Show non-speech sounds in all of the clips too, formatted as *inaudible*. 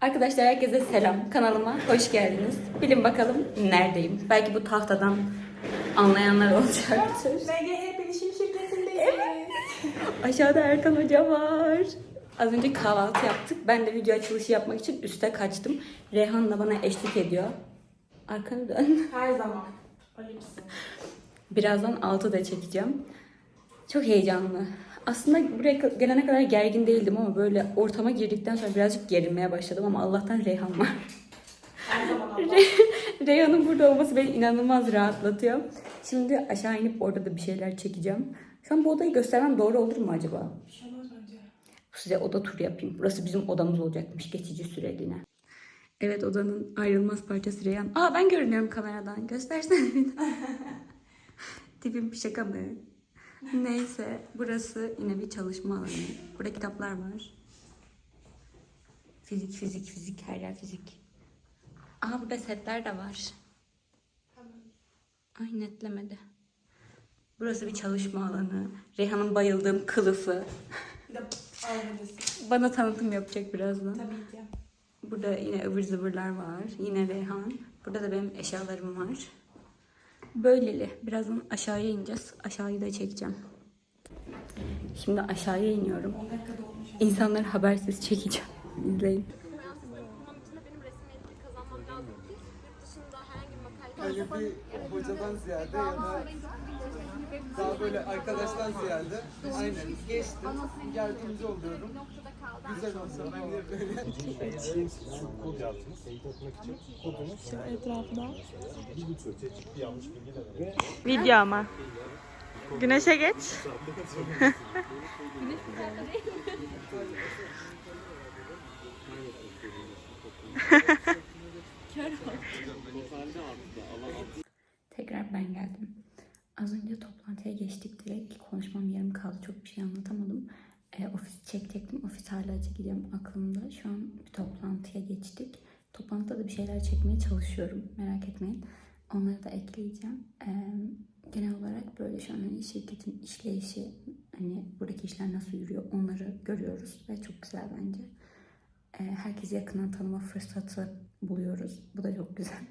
Arkadaşlar herkese selam. Kanalıma hoş geldiniz. Bilin bakalım neredeyim. Belki bu tahtadan anlayanlar olacaktır. *laughs* MGH Bilişim Şirketi'ndeyiz. Aşağıda Erkan Hoca var. Az önce kahvaltı yaptık. Ben de video açılışı yapmak için üste kaçtım. Reyhan da bana eşlik ediyor. Arkanı dön. Her zaman. Ayıpsın. Birazdan altı da çekeceğim. Çok heyecanlı. Aslında buraya gelene kadar gergin değildim ama böyle ortama girdikten sonra birazcık gerilmeye başladım ama Allah'tan Reyhan var. Reyhan'ın burada olması beni inanılmaz rahatlatıyor. Şimdi aşağı inip orada da bir şeyler çekeceğim. Şu an bu odayı göstermem doğru olur mu acaba? Şey. Size oda turu yapayım. Burası bizim odamız olacakmış geçici süreliğine. Evet odanın ayrılmaz parçası Reyhan. Aa ben görünüyorum kameradan. Göstersene bir *laughs* daha. Tipim şaka mı? Neyse burası yine bir çalışma alanı. Burada kitaplar var. Fizik, fizik, fizik. Her yer fizik. Aa burada setler de var. Ay netlemedi. Burası bir çalışma alanı. Reyhan'ın bayıldığım kılıfı. Bana tanıtım yapacak birazdan. Tabii ki. Burada yine ıvır zıvırlar var. Yine Reyhan. Burada da benim eşyalarım var. Böyleli. Birazdan aşağıya ineceğiz. Aşağıyı da çekeceğim. Şimdi aşağıya iniyorum. 10 dakikada olmuş. İnsanları habersiz çekeceğim. İzleyin. Öyle hocadan ziyade ya da daha böyle arkadaştan ziyade aynen geçtim, yardımcı oluyorum. Güzel olsa ben de böyle. kod yazdınız. Teyit etmek için kodunuz Şu etrafında. bir lütfen çeşitli yanlış bilgiler ve Video ama. Güneşe geç. Tekrar *laughs* ben geldim. Az önce toplantıya geçtik direkt. Konuşmam yarım kaldı. Çok bir şey anlatamadım. E, ofis çekecektim. Ofis hala çekeceğim aklımda. Şu an bir toplantıya geçtik. Toplantıda da bir şeyler çekmeye çalışıyorum. Merak etmeyin. Onları da ekleyeceğim. E, genel olarak böyle şu an hani şirketin işleyişi, hani buradaki işler nasıl yürüyor onları görüyoruz ve çok güzel bence. E, herkesi yakından tanıma fırsatı buluyoruz. Bu da çok güzel. *laughs*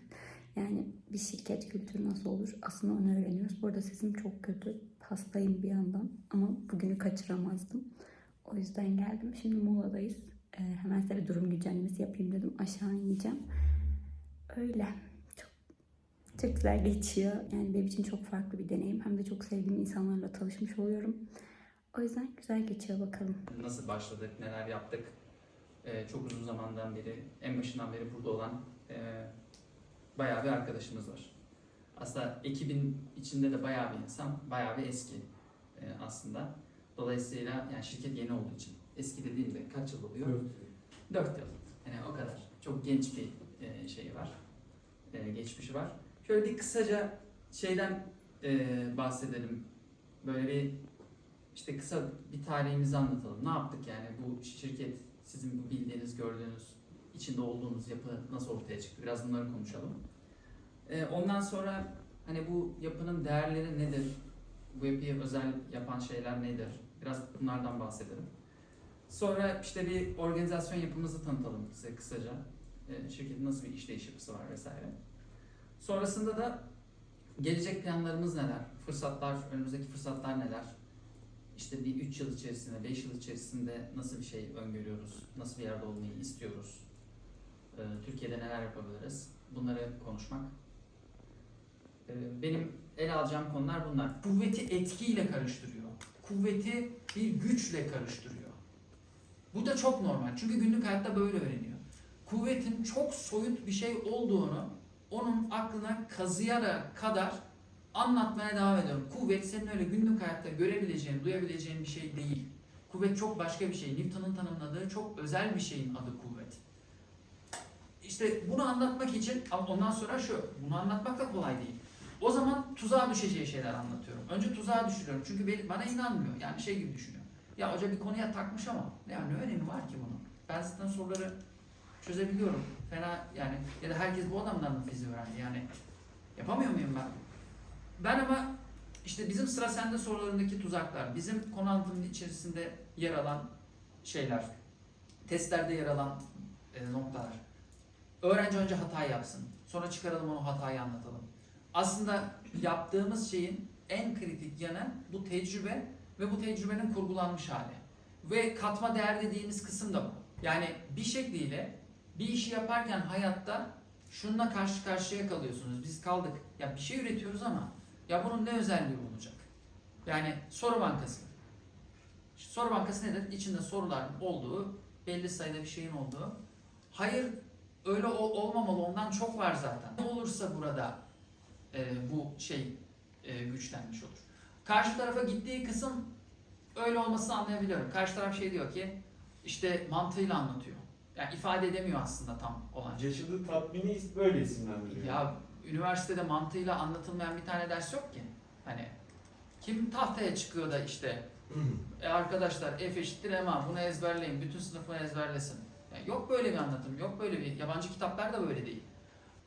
Yani bir şirket kültürü nasıl olur aslında onu öğreniyoruz. Bu arada sesim çok kötü. Hastayım bir yandan ama bugünü kaçıramazdım. O yüzden geldim. Şimdi Muğla'dayız. Ee, hemen size bir durum güncellemesi yapayım dedim. Aşağı ineceğim. Öyle. Çok, çok güzel geçiyor. Yani benim için çok farklı bir deneyim. Hem de çok sevdiğim insanlarla tanışmış oluyorum. O yüzden güzel geçiyor bakalım. nasıl başladık, neler yaptık. Ee, çok uzun zamandan beri, en başından beri burada olan e, bayağı bir arkadaşımız var. Aslında ekibin içinde de bayağı bir insan, bayağı bir eski e, aslında. Dolayısıyla yani şirket yeni olduğu için eski de değil de kaç yıl oluyor? 4 yıl. Yani o kadar. Çok genç bir e, şeyi var. E, geçmişi var. Şöyle bir kısaca şeyden e, bahsedelim. Böyle bir işte kısa bir tarihimizi anlatalım. Ne yaptık yani bu şirket sizin bu bildiğiniz, gördüğünüz, içinde olduğunuz yapı nasıl ortaya çıktı? Biraz bunları konuşalım. E, ondan sonra hani bu yapının değerleri nedir? Bu yapıyı özel yapan şeyler nedir? Biraz bunlardan bahsedelim. Sonra işte bir organizasyon yapımızı tanıtalım size kısaca. E, şirketin nasıl bir işleyiş yapısı var vesaire. Sonrasında da gelecek planlarımız neler? Fırsatlar, önümüzdeki fırsatlar neler? İşte bir 3 yıl içerisinde, 5 yıl içerisinde nasıl bir şey öngörüyoruz? Nasıl bir yerde olmayı istiyoruz? E, Türkiye'de neler yapabiliriz? Bunları konuşmak. E, Benim ele alacağım konular bunlar. Kuvveti etkiyle karıştırıyor. Kuvveti bir güçle karıştırıyor. Bu da çok normal. Çünkü günlük hayatta böyle öğreniyor. Kuvvetin çok soyut bir şey olduğunu onun aklına kazıyarak kadar anlatmaya devam ediyorum. Kuvvet senin öyle günlük hayatta görebileceğin, duyabileceğin bir şey değil. Kuvvet çok başka bir şey. Newton'un tanımladığı çok özel bir şeyin adı kuvvet. İşte bunu anlatmak için ondan sonra şu, bunu anlatmak da kolay değil. O zaman tuzağa düşeceği şeyler anlatıyorum. Önce tuzağa düşürüyorum çünkü bana inanmıyor. Yani şey gibi düşünüyor. Ya hoca bir konuya takmış ama ya ne önemi var ki bunun? Ben zaten soruları çözebiliyorum. Fena yani ya da herkes bu adamdan mı fiziği öğrendi? Yani yapamıyor muyum ben? Ben ama işte bizim sıra sende sorularındaki tuzaklar, bizim konu içerisinde yer alan şeyler, testlerde yer alan e, noktalar. Öğrenci önce hata yapsın. Sonra çıkaralım onu hatayı anlatalım. Aslında yaptığımız şeyin en kritik yanı bu tecrübe ve bu tecrübenin kurgulanmış hali. Ve katma değer dediğimiz kısım da bu. Yani bir şekliyle bir işi yaparken hayatta şununla karşı karşıya kalıyorsunuz. Biz kaldık. Ya bir şey üretiyoruz ama ya bunun ne özelliği olacak? Yani soru bankası. Soru bankası nedir? İçinde soruların olduğu, belli sayıda bir şeyin olduğu. Hayır öyle ol- olmamalı. Ondan çok var zaten. Ne olursa burada e, bu şey e, güçlenmiş olur. Karşı tarafa gittiği kısım öyle olmasını anlayabiliyorum. Karşı taraf şey diyor ki işte mantığıyla anlatıyor. Yani ifade edemiyor aslında tam olan. Yaşadığı tatmini böyle isimlendiriyor. Ya üniversitede mantığıyla anlatılmayan bir tane ders yok ki. Hani kim tahtaya çıkıyor da işte e arkadaşlar F eşittir MA bunu ezberleyin. Bütün sınıf bunu ezberlesin. Yani yok böyle bir anlatım. Yok böyle bir. Yabancı kitaplar da böyle değil.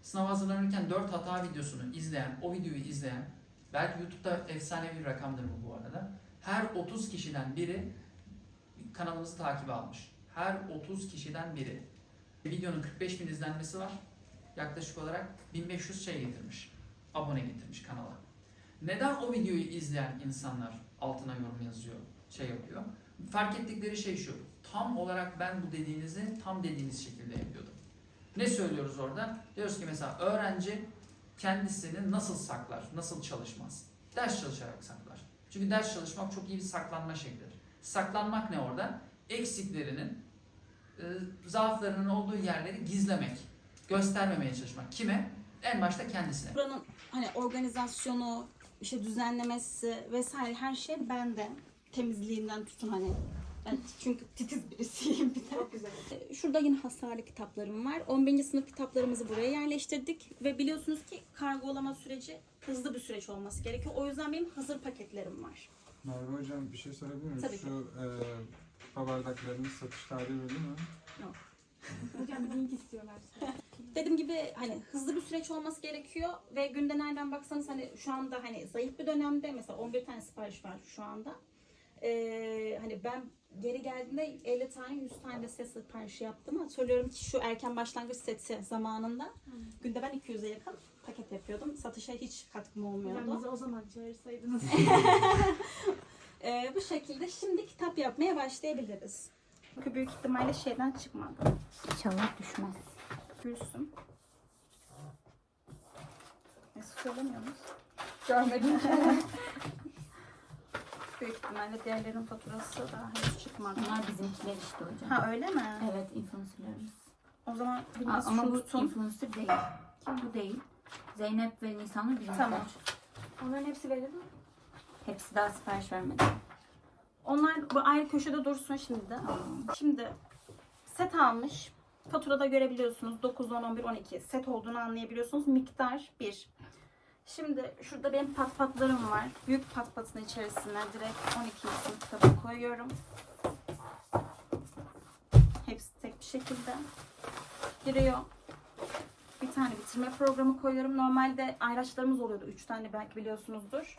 Sınav hazırlanırken 4 hata videosunu izleyen, o videoyu izleyen, belki YouTube'da efsanevi bir rakamdır bu bu arada. Her 30 kişiden biri kanalımızı takip almış. Her 30 kişiden biri. Videonun 45 bin izlenmesi var. Yaklaşık olarak 1500 şey getirmiş. Abone getirmiş kanala. Neden o videoyu izleyen insanlar altına yorum yazıyor, şey yapıyor? Fark ettikleri şey şu. Tam olarak ben bu dediğinizi tam dediğiniz şekilde yapıyordum. Ne söylüyoruz orada? Diyoruz ki mesela öğrenci kendisini nasıl saklar, nasıl çalışmaz? Ders çalışarak saklar. Çünkü ders çalışmak çok iyi bir saklanma şeklidir. Saklanmak ne orada? Eksiklerinin, e, zaaflarının olduğu yerleri gizlemek, göstermemeye çalışmak. Kime? En başta kendisine. Buranın hani organizasyonu, işte düzenlemesi vesaire her şey bende. Temizliğinden tutun hani. Ben çünkü titiz birisiyim bir de. Çok güzel. Şurada yine hasarlı kitaplarım var. 11. sınıf kitaplarımızı buraya yerleştirdik. Ve biliyorsunuz ki kargolama süreci hızlı bir süreç olması gerekiyor. O yüzden benim hazır paketlerim var. Merve Hocam bir şey sorabilir miyim? Tabii ki. Şu e, kupa bardaklarının satış tarihi belli mi? *laughs* Hocam link istiyorlar. Dediğim gibi hani hızlı bir süreç olması gerekiyor ve günde nereden baksanız hani şu anda hani zayıf bir dönemde mesela 11 tane sipariş var şu anda. Ee, hani ben geri geldiğimde 50 tane 100 tane de set siparişi yaptım. Hatırlıyorum ki şu erken başlangıç seti zamanında günde ben 200'e yakın paket yapıyordum. Satışa hiç katkım olmuyordu. Hocam bizi o zaman çağırsaydınız. *laughs* Ee, bu şekilde şimdi kitap yapmaya başlayabiliriz. Çünkü büyük ihtimalle şeyden çıkmadı. İnşallah düşmez. Gülsüm. Nasıl söylemiyorsunuz? Görmedim. *laughs* Büyük ihtimalle diğerlerin faturası daha henüz çıkmadı. Bunlar bizimkiler işte hocam. Ha öyle mi? Evet influencerlarımız. O zaman Aa, biraz ama bu tutun. influencer değil. Kim bu değil? Zeynep ve Nisan'ın bizimkiler. Tamam. Onların hepsi verir mi? Hepsi daha sipariş vermedi. Onlar bu ayrı köşede dursun şimdi de. Şimdi set almış. Faturada görebiliyorsunuz. 9, 10, 11, 12 set olduğunu anlayabiliyorsunuz. Miktar 1. Şimdi şurada benim pat patlarım var. Büyük pat patın içerisine direkt 12. sınıf kitabı koyuyorum. Hepsi tek bir şekilde giriyor. Bir tane bitirme programı koyuyorum. Normalde ayraçlarımız oluyordu. 3 tane belki biliyorsunuzdur.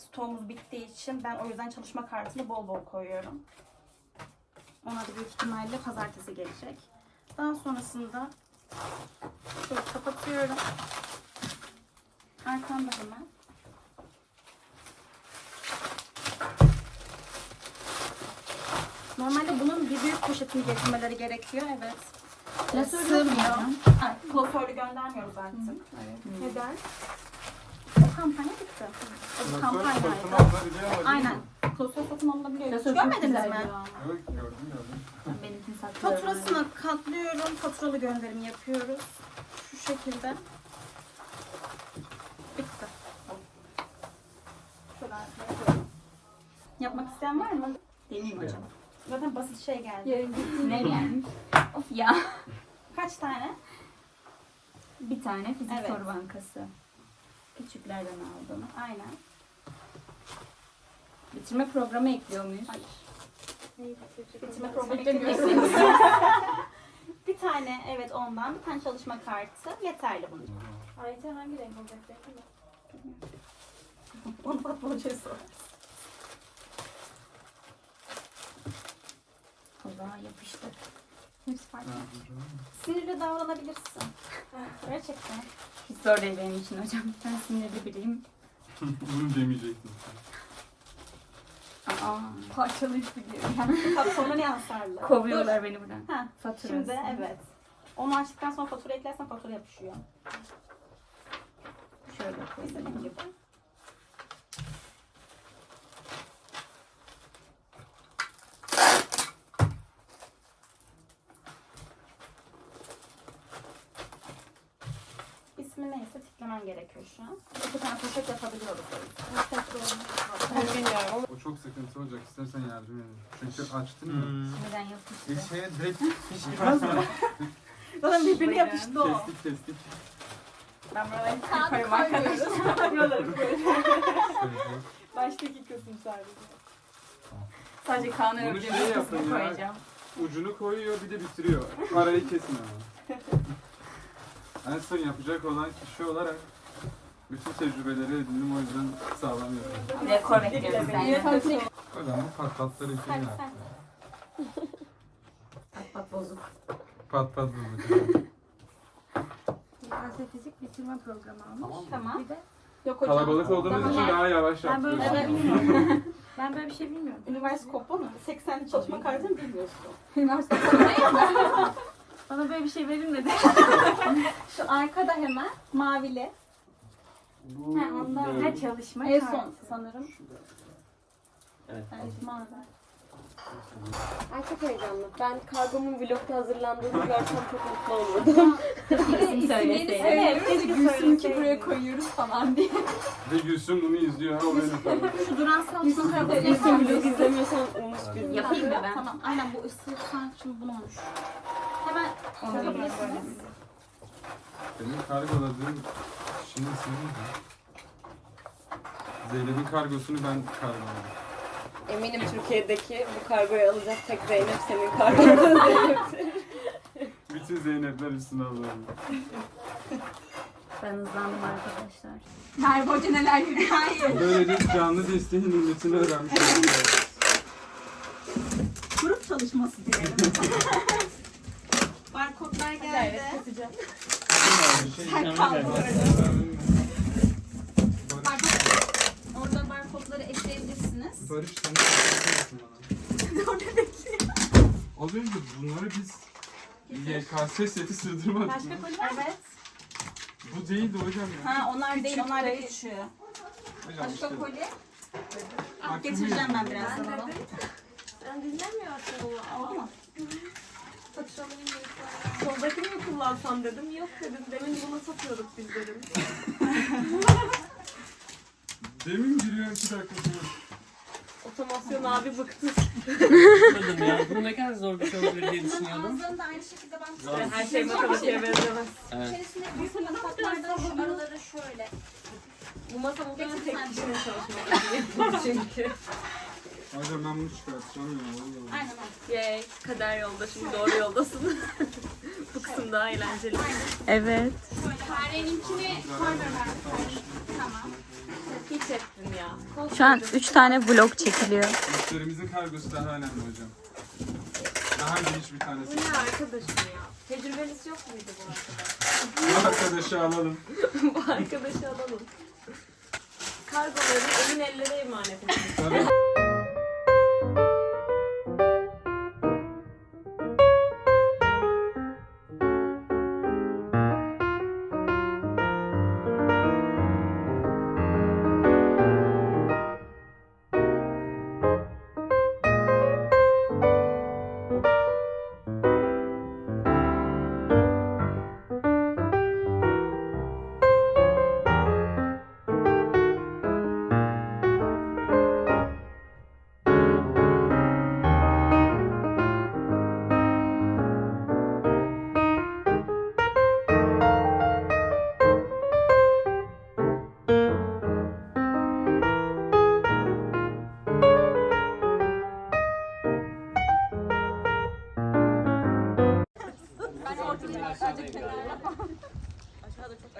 Stoğumuz bittiği için ben o yüzden çalışma kartını bol bol koyuyorum. Ona da büyük ihtimalle pazartesi gelecek. Daha sonrasında şöyle kapatıyorum. Arkamda hemen. Normalde bunun bir büyük poşetini getirmeleri gerekiyor. Evet. Klasör Sığmıyor. Klasörlü göndermiyoruz artık. Neden? O kampanya bitti. O kampanyaydı. Aynen. Klasör satın alınabiliyor. Hiç görmediniz mi? ya. Evet gördüm gördüm. Benimkini. Faturasını katlıyorum. Faturalı gönderim yapıyoruz. Şu şekilde. Bitti. Şöyle. Yapmak isteyen var mı? Deneyim hocam. Zaten basit şey geldi. Yarın gittiğinde Ne gelmiş? *laughs* of ya. Kaç tane? Bir tane fizik Evet. soru bankası. Küçüklerden aldım. Aynen. Bitirme programı ekliyor muyuz? Hayır. Bitirme programı eklemiyoruz. *laughs* bir tane evet ondan. Bir tane çalışma kartı. Yeterli bunun. Ayrıca hangi renk olacak değil mi? *laughs* Onu Fatma Hoca'ya sor. O zaman yapıştır. Hepsi. Sinirli davranabilirsin. Gerçekten. Hiç zor değil benim için hocam. Ben sinirli biriyim. *laughs* Bunu demeyecektim. Aa, Parçalayıp gidiyorum. Yani patronlar yansarlı. *laughs* kovuyorlar beni buradan. Ha, Faturası. şimdi evet. Onu açtıktan sonra fatura eklersen fatura yapışıyor. Şöyle koyayım. Gibi. Tiklemen gerekiyor şu an. İki tane poşet yapabiliyoruz. Bilmiyorum. O çok sıkıntı olacak. İstersen yardım edin. Çünkü açtın ya. Neden yapmıştı? Bir şeye direkt hiç gitmez mi? *laughs* Zaten birbirine yapıştı o. kestik kestik. Ben buraları Kağıdı koyayım arkadaşlar. *laughs* Buraları koy. Baştaki kısım sadece. Sadece Bunu örgüye şey koyacağım. Ucunu koyuyor bir de bitiriyor. Arayı kesin ama. *laughs* en son yapacak olan kişi olarak bütün tecrübeleri edindim o yüzden sağlam yapıyorum. Dekor bekliyoruz senden. O zaman patlatları için Sen- yaptım. Pat pat bozuk. Pat pat bulmuş. Felsefe fizik bitirme programı almış. Tamam. Bir de Yok hocam. Kalabalık olduğumuz için daha yavaş Ben böyle bir şey yapıyoruz. bilmiyorum. *laughs* ben böyle bir şey bilmiyorum. Üniversite kopma mı? 80 çalışma kaydını bilmiyorsun. Üniversite Bana böyle bir şey verilmedi. *laughs* Şu arkada hemen mavili. Bu Ha, ondan her çalışma En son sanırım. Evet. Evet, mavi. Ay çok heyecanlı. Ben kargomun vlogda hazırlandığını *laughs* görsem çok mutlu olurdum. *laughs* İsim söyleseydin. Evet, keşke Gülsün ki buraya koyuyoruz falan diye. Ve Gülsüm bunu izliyor. O benim tabii. Şu duran salçasını Sen koyabilirsin. vlog izlemiyorsan unut bizi. Yapayım mı ben? Tamam, aynen bu ısı sanki şimdi bunu olmuş. Hemen Onu yapabilirsiniz. Benim kargoladığım kişinin ismi neydi? Zeynep'in kargosunu ben kargoladım. Eminim Türkiye'deki bu kargoyu alacak tek Zeynep senin kargonun Zeynep'tir. *laughs* Bütün Zeynep'ler üstüne alıyorum. Ben hızlandım arkadaşlar. Merve Hoca neler yürüyor? Hayır. Böylece canlı desteğin milletini öğrenmiş olduk. Grup çalışması diyelim. *laughs* Barkodlar geldi. Sen kal bu arada. Barış sen de bakar mısın bana? *laughs* Az önce bunları biz YKS seti sığdırmadık mı? Başka koli var mı? Evet. Bu değildi hocam ya. Ha onlar değil, onlar da küçüğü. Hocam Başka işte. koli. Bak, Getireceğim ben birazdan onu. Ben dinlemiyorsun onu. Oldu mu? Soldakini mi kullansam dedim. Yok dedim. Demin bunu satıyorduk biz dedim. *laughs* Demin giriyor iki dakika sonra. Otomasyon abi bıktı. Anladım ya. Bu ne kadar zor bir şey olabilir diye düşünüyordum. Ağızlarını da aynı şekilde ben Her şey matematiğe benzemez. Evet. İçerisinde büyük tabaklardan şu araları şöyle. Bu masa muhtemelen tek kişinin çalışması çünkü. Hocam ben bunu çıkartacağım ya. vallahi. Aynen öyle. Yay, kader yolda şimdi doğru yoldasın. *laughs* Bu kısım daha eğlenceli. Evet. Fare'ninkini koy ver. Hiç ettin ya. Şu an 3 tane vlog çekiliyor. Müşterimizin kargosu daha önemli hocam. Daha geniş bir tanesi. Bu ne arkadaşım ya? Tecrübeniz yok muydu bu arkadaş? Bu arkadaşı alalım. *laughs* bu arkadaşı alalım. Kargoları emin ellere emanet edin.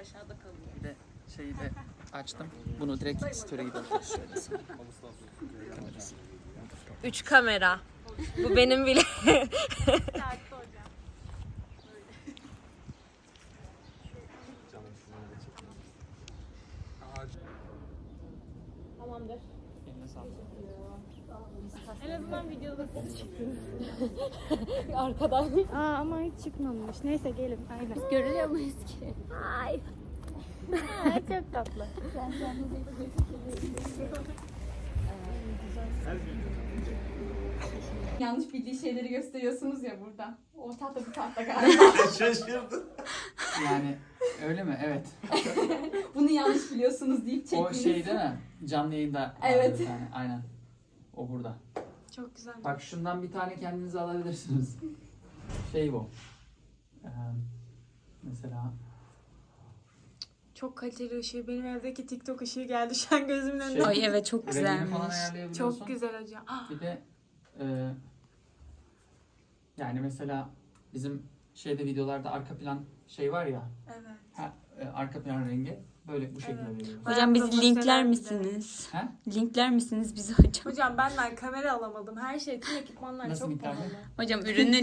Tabii. Bir de şeyi de açtım. Bunu direkt story gibi atıyoruz şöyle. Üç kamera. Bu benim bile. *laughs* En azından videoda siz çıktınız. *laughs* Arkadan. Aa ama hiç çıkmamış. Neyse gelin. Aynen. Görülüyor muyuz ki? Aa, *laughs* çok tatlı. Yanlış bildiği şeyleri gösteriyorsunuz ya burada. O tahta bu tahta galiba. *laughs* Şaşırdım. Yani öyle mi? Evet. Bunu yanlış biliyorsunuz deyip O çekmeyin. şey değil mi? Canlı yayında. vardı Evet. bir tane. Aynen. O burada. Çok güzel. Bak şundan bir tane kendinize alabilirsiniz. Şey bu. Ee, mesela Çok kaliteli ışığı. Benim evdeki TikTok ışığı geldi *laughs* şu an gözümün önünde. Şey- Ay evet çok güzelmiş. falan ayarlayabiliyorsun. Çok güzel hocam. Ah, Bir de e, yani mesela bizim şeyde videolarda arka plan şey var ya evet. ha, e, arka plan rengi böyle bu şekilde Evet. veriyoruz. Hocam bizi Profesyonel linkler bir de. misiniz? He? Linkler misiniz bizi hocam? Hocam benden kamera alamadım. Her şey, tüm ekipmanlar Nasıl çok miktarda? pahalı. Hocam ürünü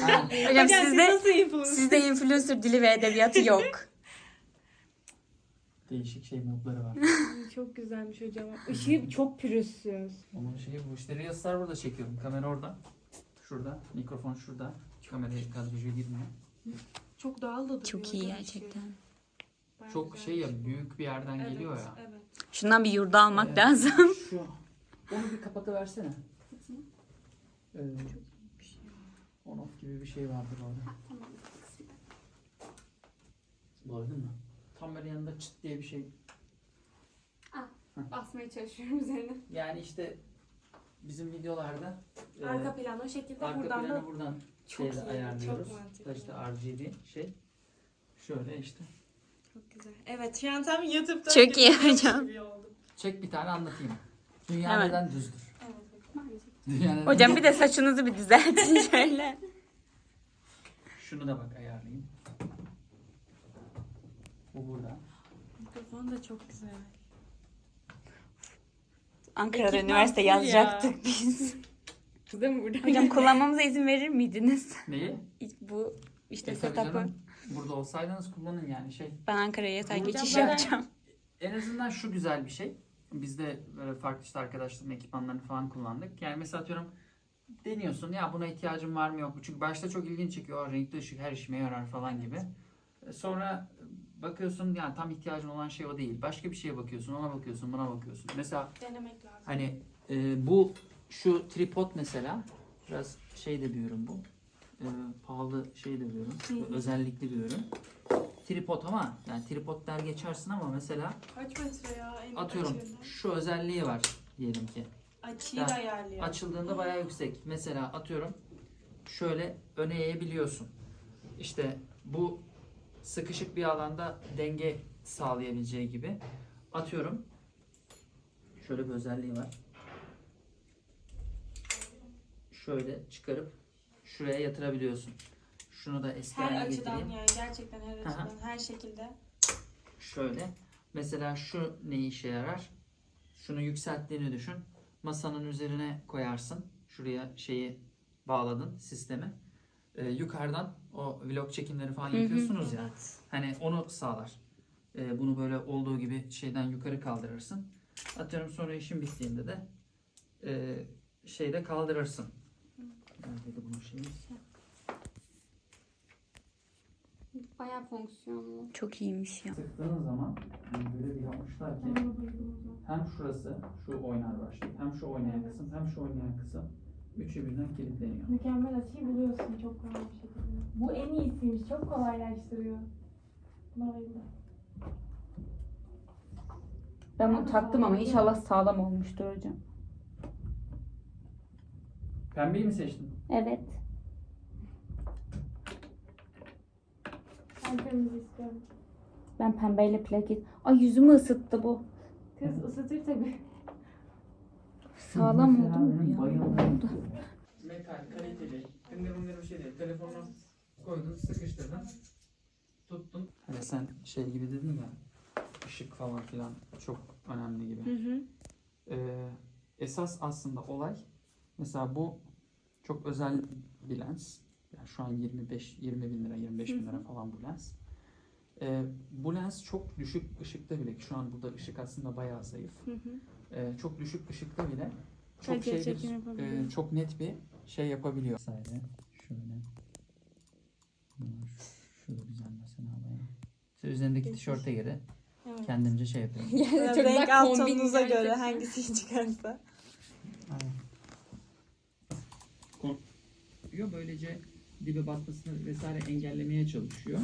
Ha, *laughs* Hocam siz sizde nasıl influencer? sizde influencer dili ve edebiyatı yok. *laughs* değişik şey modları var. Çok güzelmiş hocam. Işığı çok pürüzsüz. Onun şeyi bu işte Reels'lar burada çekiyorum. Kamera orada. Şurada. Mikrofon şurada. Kameraya kadraja girmiyor. Çok doğal da duruyor. Çok iyi hocam gerçekten. Bayağı Çok güzel. şey ya büyük bir yerden Evet, geliyor ya. Evet. Şundan bir yurda almak Evet. lazım. Şu. Onu bir kapatıversene. Ee, on off gibi bir şey vardır orada. Bulabildin mi? Tam böyle yanında çıt diye bir şey. Basmaya çalışıyorum *laughs* üzerine. Yani işte bizim videolarda e, Arka plan o şekilde arka buradan planı da buradan çok şeyle iyi, ayarlıyoruz. çok mantıklı. Da işte RGB şey. Şöyle işte. Çok güzel. Evet şu an tam YouTube'da Çok iyi hocam. Çek bir tane anlatayım. Dünya Hemen. neden düzdür? Evet. Dünya neden Hocam bir de saçınızı bir düzeltin *laughs* şöyle. Şunu da bak ayarlayayım. Bu burada. Mikrofon da çok güzel. Ankara'da Ekipman üniversite full ya. yazacaktık biz. Mi burada? Hocam kullanmamıza izin verir miydiniz? Neyi? Bu işte E, tabii setup'ı. canım. Burada olsaydınız kullanın yani şey. Ben Ankara'ya yatay Hocam geçiş ben- yapacağım. En azından şu güzel bir şey. Biz de böyle farklı işte arkadaşların ekipmanlarını falan kullandık. Yani mesela atıyorum deniyorsun ya buna ihtiyacım var mı yok mu? Çünkü başta çok ilgin çekiyor. "Aa, Renkli ışık her işime yarar falan gibi. E, Sonra bakıyorsun yani tam ihtiyacın olan şey o değil. Başka bir şeye bakıyorsun, ona bakıyorsun, buna bakıyorsun. Mesela Denemek lazım. Hani e, bu şu tripod mesela biraz şey de bir ürün bu. E, pahalı şey de bir ürün. Özellikli bir ürün. Tripod ama yani tripod der geçersin ama mesela Kaç metre ya? En atıyorum açığında? şu özelliği var diyelim ki. Açıyı da ayarlıyor. Açıldığında bayağı yüksek. Mesela atıyorum şöyle öne eğebiliyorsun. İşte bu sıkışık bir alanda denge sağlayabileceği gibi. Atıyorum şöyle bir özelliği var. Şöyle çıkarıp şuraya yatırabiliyorsun. Şunu da eski her haline açıdan getireyim. yani gerçekten her Aha. açıdan her şekilde. Şöyle. Mesela şu ne işe yarar? Şunu yükselttiğini düşün. Masanın üzerine koyarsın. Şuraya şeyi bağladın sistemi. Ee, yukarıdan o vlog çekimleri falan yapıyorsunuz ya. Hani onu sağlar. Ee, bunu böyle olduğu gibi şeyden yukarı kaldırırsın. Atıyorum sonra işin bittiğinde de e, şeyde kaldırırsın. Neredeydi bunun şeyi? Bayağı fonksiyonlu. Çok iyiymiş ya. Sıktığın zaman böyle bir yapmışlar ki hem şurası şu oynar başlıyor hem şu oynayan kısım hem şu oynayan kısım üçü birden kilitleniyor. Mükemmel açıyı buluyorsun çok kolay bir şekilde. Bu en iyisiymiş. Çok kolaylaştırıyor. Buna bayıldım. Ben bunu taktım ama inşallah sağlam olmuştur hocam. Pembeyi mi seçtin? Evet. Ben kırmızı istiyorum. Ben pembeyle plaket. Ay yüzümü ısıttı bu. Kız ısıtır tabii. Sağlam oldu mu ya? Oldu. Metal, kaliteli, hıngır hıngır bir şey değil. Telefonunu koydun, sıkıştırdın, tuttun. Hani sen şey gibi dedin ya, ışık falan filan çok önemli gibi. Hı hı. Ee, esas aslında olay mesela bu çok özel bir lens. Yani şu an 25 20 bin lira 25 bin lira falan bu lens. Ee, bu lens çok düşük ışıkta bile şu an burada ışık aslında bayağı zayıf. Hı hı. Ee, çok düşük ışıkta bile çok şey bir, e, çok net bir şey yapabiliyor. Sadece şöyle. Şöyle güzel mesela alayım. İşte üzerindeki tişörte göre Evet. kendimce şey yapıyorum. *laughs* Yani çok renk güzel alt kombin tonunuza göre hangisi *laughs* çıkarsa. yapıyor. Böylece dibe batmasını vesaire engellemeye çalışıyor.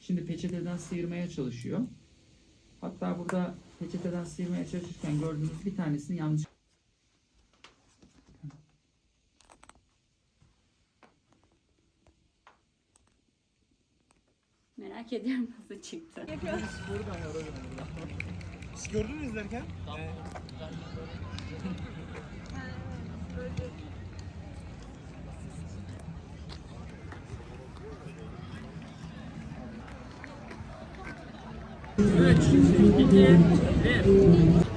Şimdi peçeteden sıyırmaya çalışıyor. Hatta burada peçeteden sıyırmaya çalışırken gördüğünüz bir tanesini yanlış Merak ediyorum nasıl çıktı. Buradan yorulur. Siz gördünüz izlerken? Tamam. Ee... 3, 2, 1.